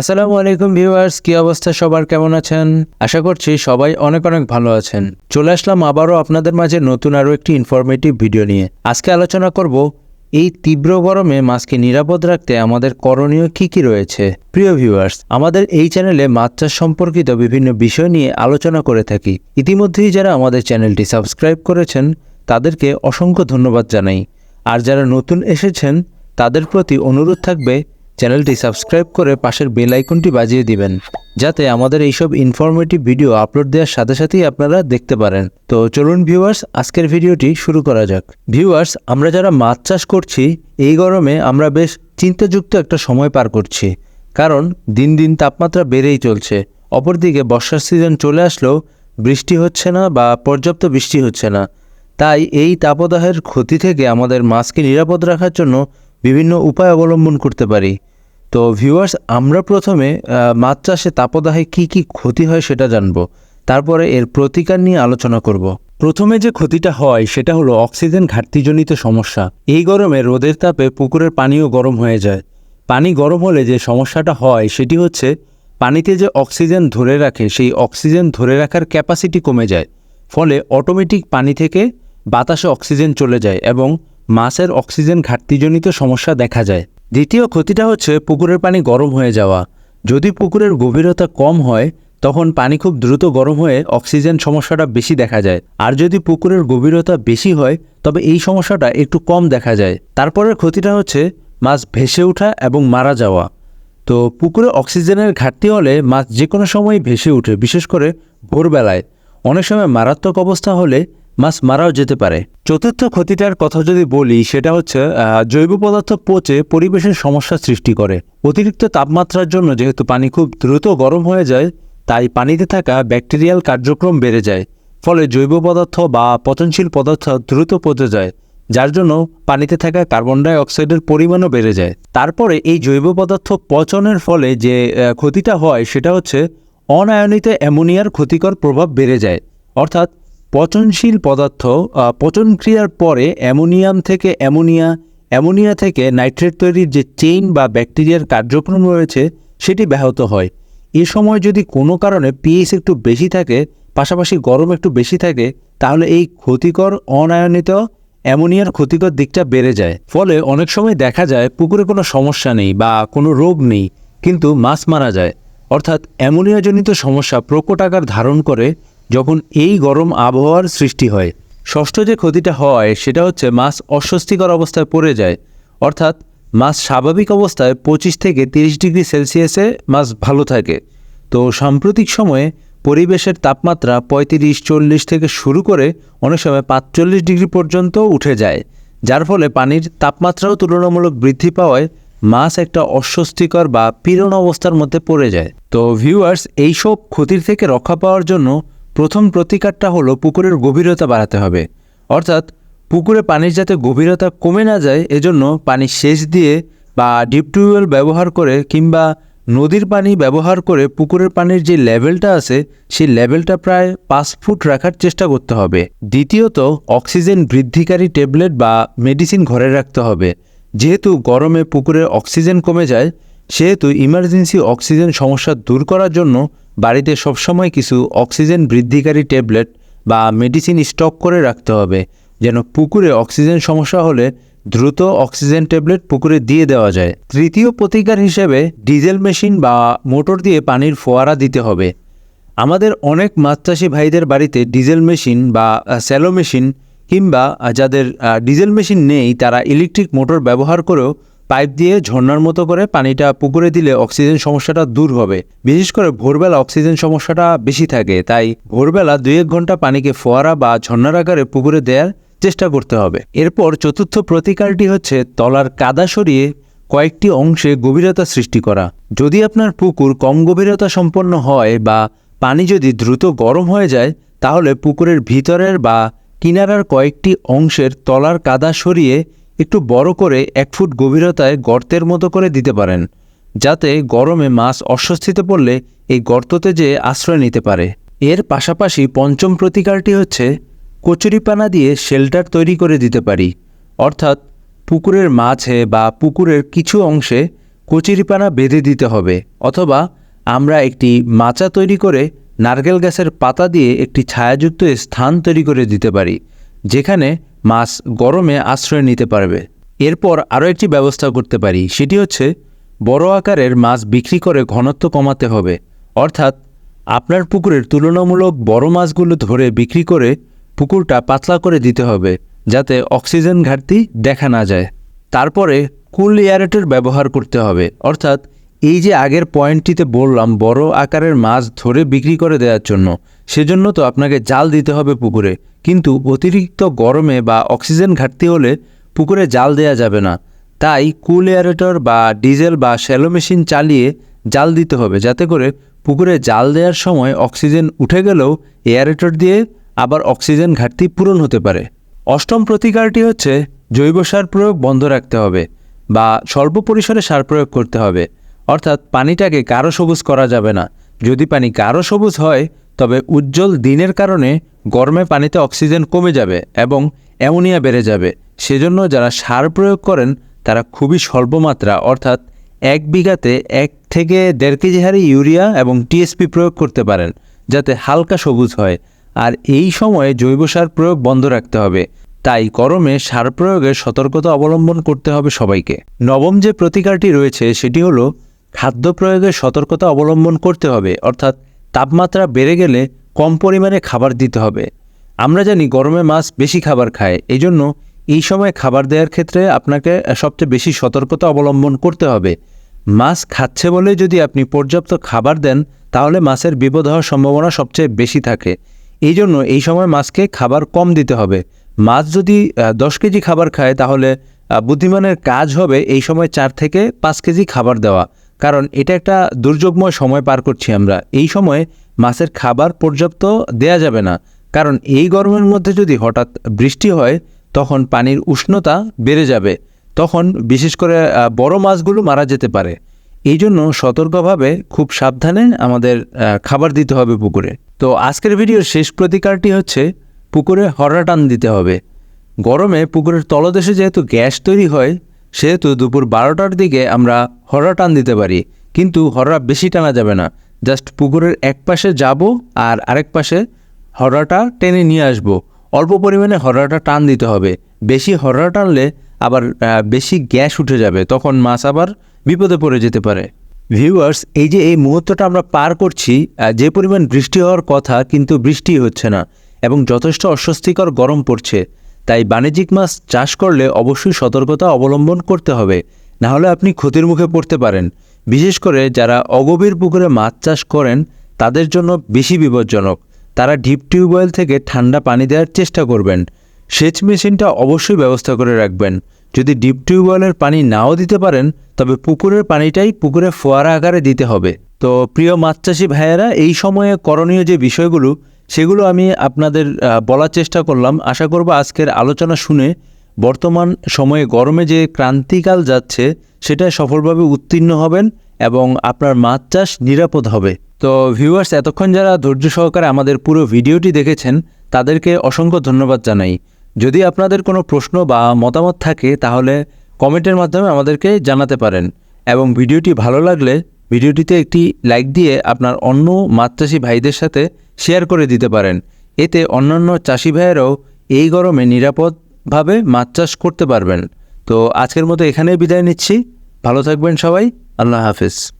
আসসালামু আলাইকুম ভিউয়ার্স, কি অবস্থা? সবার কেমন আছেন? আশা করছি সবাই অনেক অনেক ভালো আছেন। চলে আসলাম আবারও আপনাদের মাঝে নতুন আরও একটি ইনফরমেটিভ ভিডিও নিয়ে। আজকে আলোচনা করব এই তীব্র গরমে মাছকে নিরাপদ রাখতে আমাদের করণীয় কি কি রয়েছে। প্রিয় ভিউয়ার্স, আমাদের এই চ্যানেলে মাছ চাষ সম্পর্কিত বিভিন্ন বিষয় নিয়ে আলোচনা করে থাকি। ইতিমধ্যেই যারা আমাদের চ্যানেলটি সাবস্ক্রাইব করেছেন, তাদেরকে অসংখ্য ধন্যবাদ জানাই। আর যারা নতুন এসেছেন, তাদের প্রতি অনুরোধ থাকবে চ্যানেলটি সাবস্ক্রাইব করে পাশের বেল আইকনটি বাজিয়ে দিবেন, যাতে আমাদের এইসব ইনফরমেটিভ ভিডিও আপলোড দেওয়ার সাথে সাথেই আপনারা দেখতে পারেন। তো চলুন ভিউয়ার্স আজকের ভিডিওটি শুরু করা যাক। ভিউয়ার্স আমরা যারা মাছ চাষ করছি, এই গরমে আমরা বেশ চিন্তাযুক্ত একটা সময় পার করছি। কারণ দিন দিন তাপমাত্রা বেড়েই চলছে। অপরদিকে বর্ষার সিজন চলে আসলেও বৃষ্টি হচ্ছে না বা পর্যাপ্ত বৃষ্টি হচ্ছে না। তাই এই তাপদাহের ক্ষতি থেকে আমাদের মাছকে নিরাপদ রাখার জন্য বিভিন্ন উপায় অবলম্বন করতে পারি। তো ভিউয়ার্স আমরা প্রথমে মাছ চাষে তাপদাহে কি কি ক্ষতি হয় সেটা জানব। তারপরে এর প্রতিকার নিয়ে আলোচনা করব। প্রথমে যে ক্ষতিটা হয় সেটা হলো অক্সিজেন ঘাটতিজনিত সমস্যা। এই গরমে রোদের তাপে পুকুরের পানিও গরম হয়ে যায়। পানি গরম হলে যে সমস্যাটা হয় সেটি হচ্ছে, পানিতে যে অক্সিজেন ধরে রাখে সেই অক্সিজেন ধরে রাখার ক্যাপাসিটি কমে যায়। ফলে অটোমেটিক পানি থেকে বাতাসে অক্সিজেন চলে যায় এবং মাছের অক্সিজেন ঘাটতিজনিত সমস্যা দেখা যায়। দ্বিতীয় ক্ষতিটা হচ্ছে পুকুরের পানি গরম হয়ে যাওয়া। যদি পুকুরের গভীরতা কম হয়, তখন পানি খুব দ্রুত গরম হয়ে অক্সিজেন সমস্যাটা বেশি দেখা যায়। আর যদি পুকুরের গভীরতা বেশি হয়, তবে এই সমস্যাটা একটু কম দেখা যায়। তারপরের ক্ষতিটা হচ্ছে মাছ ভেসে ওঠা এবং মারা যাওয়া। তো পুকুরে অক্সিজেনের ঘাটতি হলে মাছ যে কোনো সময় ভেসে ওঠে, বিশেষ করে ভোরবেলায়। অনেক সময় মারাত্মক অবস্থা হলে মাছ মারাও যেতে পারে। চতুর্থ ক্ষতিটার কথা যদি বলি, সেটা হচ্ছে জৈব পদার্থ পচে পরিবেশের সমস্যা সৃষ্টি করে। অতিরিক্ত তাপমাত্রার জন্য যেহেতু পানি খুব দ্রুত গরম হয়ে যায়, তাই পানিতে থাকা ব্যাকটেরিয়াল কার্যক্রম বেড়ে যায়। ফলে জৈব পদার্থ বা পচনশীল পদার্থ দ্রুত পচে যায়, যার জন্য পানিতে থাকা কার্বন ডাই অক্সাইডের পরিমাণও বেড়ে যায়। তারপরে এই জৈব পদার্থ পচনের ফলে যে ক্ষতিটা হয়, সেটা হচ্ছে অনায়নিত অ্যামোনিয়ার ক্ষতিকর প্রভাব বেড়ে যায়। অর্থাৎ পচনশীল পদার্থ পচন ক্রিয়ার পরে অ্যামোনিয়াম থেকে অ্যামোনিয়া অ্যামোনিয়া থেকে নাইট্রেট তৈরির যে চেইন বা ব্যাকটেরিয়ার কার্যক্রম রয়েছে, সেটি ব্যাহত হয়। এ সময় যদি কোনো কারণে পিএইচ একটু বেশি থাকে, পাশাপাশি গরম একটু বেশি থাকে, তাহলে এই ক্ষতিকর অনায়নিত অ্যামোনিয়ার ক্ষতিকর দিকটা বেড়ে যায়। ফলে অনেক সময় দেখা যায় পুকুরে কোনো সমস্যা নেই বা কোনো রোগ নেই, কিন্তু মাছ মারা যায়। অর্থাৎ অ্যামোনিয়াজনিত সমস্যা প্রকট আকার ধারণ করে যখন এই গরম আবহাওয়ার সৃষ্টি হয়, ষষ্ঠ যে ক্ষতিটা হয় সেটা হচ্ছে মাছ অস্বস্তিকর অবস্থায় পড়ে যায়। অর্থাৎ মাছ স্বাভাবিক অবস্থায় পঁচিশ থেকে তিরিশ ডিগ্রি সেলসিয়াসে মাছ ভালো থাকে। তো সাম্প্রতিক সময়ে পরিবেশের তাপমাত্রা পঁয়ত্রিশ, চল্লিশ থেকে শুরু করে অনেক সময় পাঁচচল্লিশ ডিগ্রি পর্যন্ত উঠে যায়। যার ফলে পানির তাপমাত্রাও তুলনামূলক বৃদ্ধি পাওয়ায় মাছ একটা অস্বস্তিকর বা পীড়ন অবস্থার মধ্যে পড়ে যায়। তো ভিউয়ার্স এইসব ক্ষতির থেকে রক্ষা পাওয়ার জন্য প্রথম প্রতিকারটা হলো পুকুরের গভীরতা বাড়াতে হবে। অর্থাৎ পুকুরে পানির যাতে গভীরতা কমে না যায়, এজন্য পানি সেচ দিয়ে বা ডিপ টিউবওয়েল ব্যবহার করে কিংবা নদীর পানি ব্যবহার করে পুকুরের পানির যে লেভেলটা আছে, সেই লেভেলটা প্রায় পাঁচ ফুট রাখার চেষ্টা করতে হবে। দ্বিতীয়ত, অক্সিজেন বৃদ্ধিকারী ট্যাবলেট বা মেডিসিন ঘরে রাখতে হবে। যেহেতু গরমে পুকুরের অক্সিজেন কমে যায়, সেহেতু ইমার্জেন্সি অক্সিজেন সমস্যা দূর করার জন্য বাড়িতে সবসময় কিছু অক্সিজেন বৃদ্ধিকারী ট্যাবলেট বা মেডিসিন স্টক করে রাখতে হবে, যেন পুকুরে অক্সিজেন সমস্যা হলে দ্রুত অক্সিজেন ট্যাবলেট পুকুরে দিয়ে দেওয়া যায়। তৃতীয় প্রতিকার হিসেবে ডিজেল মেশিন বা মোটর দিয়ে পানির ফোয়ারা দিতে হবে। আমাদের অনেক মাছ চাষি ভাইদের বাড়িতে ডিজেল মেশিন বা স্যালো মেশিন কিংবা যাদের ডিজেল মেশিন নেই, তারা ইলেকট্রিক মোটর ব্যবহার করেও পাইপ দিয়ে ঝর্নার মতো করে পানিটা পুকুরে দিলে অক্সিজেন সমস্যাটা দূর হবে। বিশেষ করে ভোরবেলা অক্সিজেন সমস্যাটা বেশি থাকে, তাই ভোরবেলা দুই এক ঘণ্টা পানিকে ফোয়ারা বা ঝর্ণার আকারে পুকুরে দেওয়ার চেষ্টা করতে হবে। এরপর চতুর্থ প্রতিকারটি হচ্ছে তলার কাদা সরিয়ে কয়েকটি অংশে গভীরতা সৃষ্টি করা। যদি আপনার পুকুর কম গভীরতা সম্পন্ন হয় বা পানি যদি দ্রুত গরম হয়ে যায়, তাহলে পুকুরের ভিতরের বা কিনারার কয়েকটি অংশের তলার কাদা সরিয়ে একটু বড় করে এক ফুট গভীরতায় গর্তের মতো করে দিতে পারেন, যাতে গরমে মাছ অস্বস্তিতে পড়লে এই গর্ততে যে আশ্রয় নিতে পারে। এর পাশাপাশি পঞ্চম প্রতিকারটি হচ্ছে কচুরিপানা দিয়ে শেল্টার তৈরি করে দিতে পারি। অর্থাৎ পুকুরের মাঝে বা পুকুরের কিছু অংশে কচুরিপানা বেঁধে দিতে হবে, অথবা আমরা একটি মাচা তৈরি করে নারকেল গাছের পাতা দিয়ে একটি ছায়াযুক্ত স্থান তৈরি করে দিতে পারি, যেখানে মাছ গরমে আশ্রয় নিতে পারবে। এরপর আরও একটি ব্যবস্থা করতে পারি, সেটি হচ্ছে বড় আকারের মাছ বিক্রি করে ঘনত্ব কমাতে হবে। অর্থাৎ আপনার পুকুরের তুলনামূলক বড় মাছগুলো ধরে বিক্রি করে পুকুরটা পাতলা করে দিতে হবে, যাতে অক্সিজেন ঘাটতি দেখা না যায়। তারপরে কুল এয়ারেটর ব্যবহার করতে হবে। অর্থাৎ এই যে আগের পয়েন্টটিতে বললাম বড় আকারের মাছ ধরে বিক্রি করে দেওয়ার জন্য সেজন্য তো আপনাকে জাল দিতে হবে পুকুরে। কিন্তু অতিরিক্ত গরমে বা অক্সিজেন ঘাটতি হলে পুকুরে জাল দেওয়া যাবে না। তাই কুল এয়ারেটর বা ডিজেল বা শ্যালো মেশিন চালিয়ে জাল দিতে হবে, যাতে করে পুকুরে জাল দেওয়ার সময় অক্সিজেন উঠে গেলেও এয়ারেটর দিয়ে আবার অক্সিজেন ঘাটতি পূরণ হতে পারে। অষ্টম প্রতিকারটি হচ্ছে জৈব সার প্রয়োগ বন্ধ রাখতে হবে বা স্বল্প পরিসরে সার প্রয়োগ করতে হবে। অর্থাৎ পানিটাকে গাঢ় সবুজ করা যাবে না। যদি পানি গাঢ় সবুজ হয় তবে উজ্জ্বল দিনের কারণে গরমে পানিতে অক্সিজেন কমে যাবে এবং অ্যামোনিয়া বেড়ে যাবে। সেজন্য যারা সার প্রয়োগ করেন, তারা খুবই স্বল্প মাত্রা, অর্থাৎ এক বিঘাতে এক থেকে দেড় কেজি হারে ইউরিয়া এবং টিএসপি প্রয়োগ করতে পারেন, যাতে হালকা সবুজ হয়। আর এই সময়ে জৈব সার প্রয়োগ বন্ধ রাখতে হবে। তাই গরমে সার প্রয়োগের সতর্কতা অবলম্বন করতে হবে সবাইকে। নবম যে প্রতিকারটি রয়েছে, সেটি হলো খাদ্য প্রয়োগের সতর্কতা অবলম্বন করতে হবে, অর্থাৎ তাপমাত্রা বেড়ে গেলে কম পরিমাণে খাবার দিতে হবে। আমরা জানি গরমে মাছ বেশি খাবার খায়। এই জন্য এই সময় খাবার দেওয়ার ক্ষেত্রে আপনাকে সবচেয়ে বেশি সতর্কতা অবলম্বন করতে হবে। মাছ খাচ্ছে বলে যদি আপনি পর্যাপ্ত খাবার দেন, তাহলে মাছের বিপদ হওয়ার সম্ভাবনা সবচেয়ে বেশি থাকে। এই জন্য এই সময় মাছকে খাবার কম দিতে হবে। মাছ যদি দশ কেজি খাবার খায়, তাহলে বুদ্ধিমানের কাজ হবে এই সময় চার থেকে পাঁচ কেজি খাবার দেওয়া। কারণ এটা একটা দুর্যোগময় সময় পার করছি আমরা। এই সময়ে মাছের খাবার পর্যাপ্ত দেয়া যাবে না। কারণ এই গরমের মধ্যে যদি হঠাৎ বৃষ্টি হয়, তখন পানির উষ্ণতা বেড়ে যাবে। তখন বিশেষ করে বড় মাছগুলো মারা যেতে পারে। এই জন্য সতর্কভাবে খুব সাবধানে আমাদের খাবার দিতে হবে পুকুরে। তো আজকের ভিডিওর শেষ প্রতিকারটি হচ্ছে, পুকুরে হররা টান দিতে হবে। গরমে পুকুরের তলদেশে যেহেতু গ্যাস তৈরি হয় সেহেতু দুপুর বারোটার দিকে আমরা হররা টান দিতে পারি। কিন্তু হররা বেশি টানা যাবে না। জাস্ট পুকুরের এক পাশে যাব আর আরেক পাশে হররাটা টেনে নিয়ে আসব। অল্প পরিমাণে হররাটা টান দিতে হবে। বেশি হররা টানলে আবার বেশি গ্যাস উঠে যাবে। তখন মাছ আবার বিপদে পড়ে যেতে পারে। ভিউয়ার্স, এই যে এই মুহূর্তটা আমরা পার করছি যে পরিমাণ বৃষ্টি হওয়ার কথা কিন্তু বৃষ্টি হচ্ছে না এবং যথেষ্ট অস্বস্তিকর গরম পড়ছে। তাই বাণিজ্যিক মাছ চাষ করলে অবশ্যই সতর্কতা অবলম্বন করতে হবে। নাহলে আপনি ক্ষতির মুখে পড়তে পারেন। বিশেষ করে যারা অগভীর পুকুরে মাছ চাষ করেন, তাদের জন্য বেশি বিপজ্জনক। তারা ডিপ টিউবওয়েল থেকে ঠান্ডা পানি দেওয়ার চেষ্টা করবেন। সেচ মেশিনটা অবশ্যই ব্যবস্থা করে রাখবেন। যদি ডিপ টিউবওয়েলের পানি নাও দিতে পারেন, তবে পুকুরের পানিটাই পুকুরে ফোয়ারা আকারে দিতে হবে। তো প্রিয় মাছ চাষি ভাইয়েরা, এই সময়ে করণীয় যে বিষয়গুলো সেগুলো আমি আপনাদের বলার চেষ্টা করলাম। আশা করব আজকের আলোচনা শুনে বর্তমান সময়ে গরমে যে ক্রান্তিকাল যাচ্ছে সেটা সফলভাবে উত্তীর্ণ হবেন এবং আপনার মাছ চাষ নিরাপদ হবে। তো ভিউয়ার্স এতক্ষণ যারা ধৈর্য সহকারে আমাদের পুরো ভিডিওটি দেখেছেন, তাদেরকে অসংখ্য ধন্যবাদ জানাই। যদি আপনাদের কোনো প্রশ্ন বা মতামত থাকে, তাহলে কমেন্টের মাধ্যমে আমাদেরকে জানাতে পারেন। এবং ভিডিওটি ভালো লাগলে, ভিডিওটিতে একটি লাইক দিয়ে আপনার অন্য মাছ চাষি ভাইদের সাথে শেয়ার করে দিতে পারেন। এতে অন্যান্য চাষি ভাইয়েরাও এই গরমে নিরাপদভাবে মাছ চাষ করতে পারবেন। তো আজকের মতো এখানেই বিদায় নিচ্ছি। ভালো থাকবেন সবাই। আল্লাহ হাফেজ।